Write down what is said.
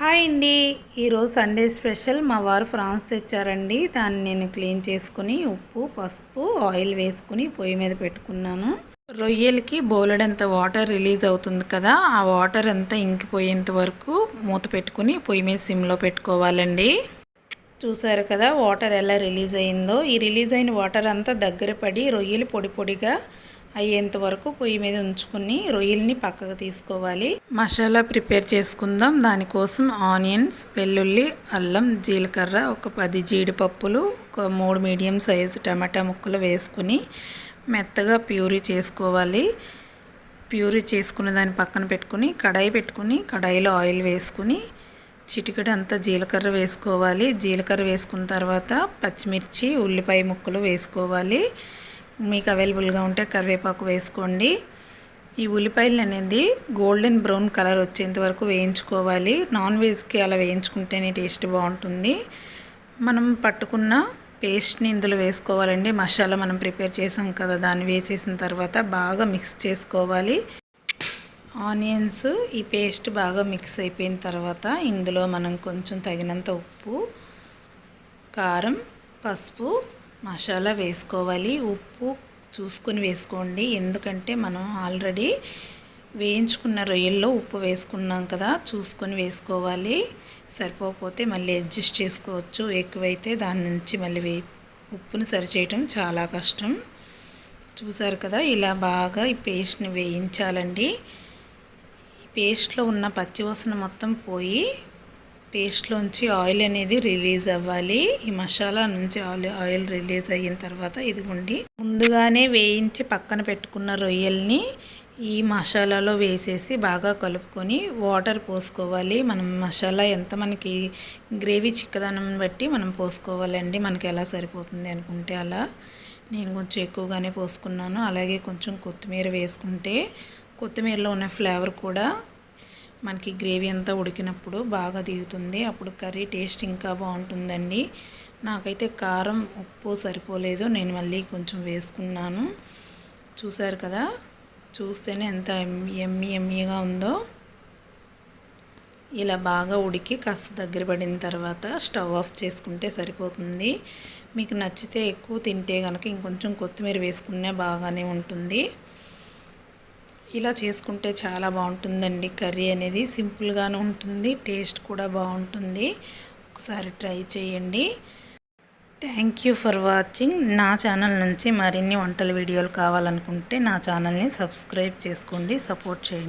Hi అండి. ఈరోజు Sunday special. మా వారు ఫ్రాన్స్ తెచ్చారండి. దాన్ని నేను క్లీన్ చేసుకుని ఉప్పు పసుపు ఆయిల్ వేసుకుని పొయ్యి మీద పెట్టుకున్నాను. రొయ్యలకి బోలెడంత వాటర్ రిలీజ్ అవుతుంది కదా ఆ వాటర్ అంతా ఇంకిపోయేంత వరకు మూత పెట్టుకుని పొయ్యి మీద సిమ్లో పెట్టుకోవాలండి. చూసారు కదా వాటర్ ఎలా రిలీజ్ అయిందో. ఈ రిలీజ్ అయిన వాటర్ అంతా దగ్గర పడి రొయ్యలు పొడి పొడిగా అయ్యేంత వరకు పొయ్యి మీద ఉంచుకుని రొయ్యల్ని పక్కకు తీసుకోవాలి. మసాలా ప్రిపేర్ చేసుకుందాం. దానికోసం ఆనియన్స్ వెల్లుల్లి అల్లం జీలకర్ర ఒక పది జీడిపప్పులు ఒక మూడు మీడియం సైజు టమాటా ముక్కలు వేసుకుని మెత్తగా ప్యూరీ చేసుకోవాలి. ప్యూరీ చేసుకున్న దాన్ని పక్కన పెట్టుకుని కడాయి పెట్టుకుని కడాయిలో ఆయిల్ వేసుకుని చిటికెడు అంతా జీలకర్ర వేసుకోవాలి. జీలకర్ర వేసుకున్న తర్వాత పచ్చిమిర్చి ఉల్లిపాయ ముక్కలు వేసుకోవాలి. మీకు అవైలబుల్గా ఉంటే కరివేపాకు వేసుకోండి. ఈ ఉల్లిపాయలు అనేది గోల్డెన్ బ్రౌన్ కలర్ వచ్చేంత వరకు వేయించుకోవాలి. నాన్ వెజ్కి అలా వేయించుకుంటేనే టేస్ట్ బాగుంటుంది. మనం పట్టుకున్న పేస్ట్ని ఇందులో వేసుకోవాలండి. మసాలా మనం ప్రిపేర్ చేసాం కదా దాన్ని వేసేసిన తర్వాత బాగా మిక్స్ చేసుకోవాలి. ఆనియన్స్ ఈ పేస్ట్ బాగా మిక్స్ అయిపోయిన తర్వాత ఇందులో మనం కొంచెం తగినంత ఉప్పు కారం పసుపు మసాలా వేసుకోవాలి. ఉప్పు చూసుకొని వేసుకోండి. ఎందుకంటే మనం ఆల్రెడీ వేయించుకున్న రొయ్యల్లో ఉప్పు వేసుకున్నాం కదా చూసుకొని వేసుకోవాలి. సరిపోకపోతే మళ్ళీ అడ్జస్ట్ చేసుకోవచ్చు. ఎక్కువైతే దాని నుంచి మళ్ళీ వే ఉప్పుని సరిచేయటం చాలా కష్టం. చూసారు కదా ఇలా బాగా ఈ పేస్ట్ని వేయించాలండి. పేస్ట్లో ఉన్న పచ్చివాసన మొత్తం పోయి పేస్ట్లోంచి ఆయిల్ అనేది రిలీజ్ అవ్వాలి. ఈ మసాలా నుంచి ఆయిల్ ఆయిల్ రిలీజ్ అయిన తర్వాత ఇదిగోండి. ముందుగానే వేయించి పక్కన పెట్టుకున్న రొయ్యల్ని ఈ మసాలాలో వేసేసి బాగా కలుపుకొని వాటర్ పోసుకోవాలి. మనం మసాలా ఎంత మనకి గ్రేవీ చిక్కదనం బట్టి మనం పోసుకోవాలండి. మనకి ఎలా సరిపోతుంది అనుకుంటే అలా. నేను కొంచెం ఎక్కువగానే పోసుకున్నాను. అలాగే కొంచెం కొత్తిమీర వేసుకుంటే కొత్తిమీరలో ఉన్న ఫ్లేవర్ కూడా మనకి గ్రేవీ అంతా ఉడికినప్పుడు బాగా దిగుతుంది. అప్పుడు కర్రీ టేస్ట్ ఇంకా బాగుంటుందండి. నాకైతే కారం ఉప్పు సరిపోలేదు. నేను మళ్ళీ కొంచెం వేసుకున్నాను. చూశారు కదా? చూస్తేనే ఎంత ఎమ్మి ఎమ్మీగా ఉందో. ఇలా బాగా ఉడికి కాస్త దగ్గర పడిన తర్వాత స్టవ్ ఆఫ్ చేసుకుంటే సరిపోతుంది. మీకు నచ్చితే ఎక్కువ తింటే కనుక ఇంకొంచెం కొత్తిమీర వేసుకునే బాగానే ఉంటుంది. ఇలా చేసుకుంటే చాలా బాగుంటుందండి. కర్రీ అనేది సింపుల్గానే ఉంటుంది. టేస్ట్ కూడా బాగుంటుంది. ఒకసారి ట్రై చేయండి. Thank you for watching. నా ఛానల్ నుంచి మరిన్ని వంటల వీడియోలు కావాలనుకుంటే నా ఛానల్ని సబ్స్క్రైబ్ చేసుకోండి. సపోర్ట్ చేయండి.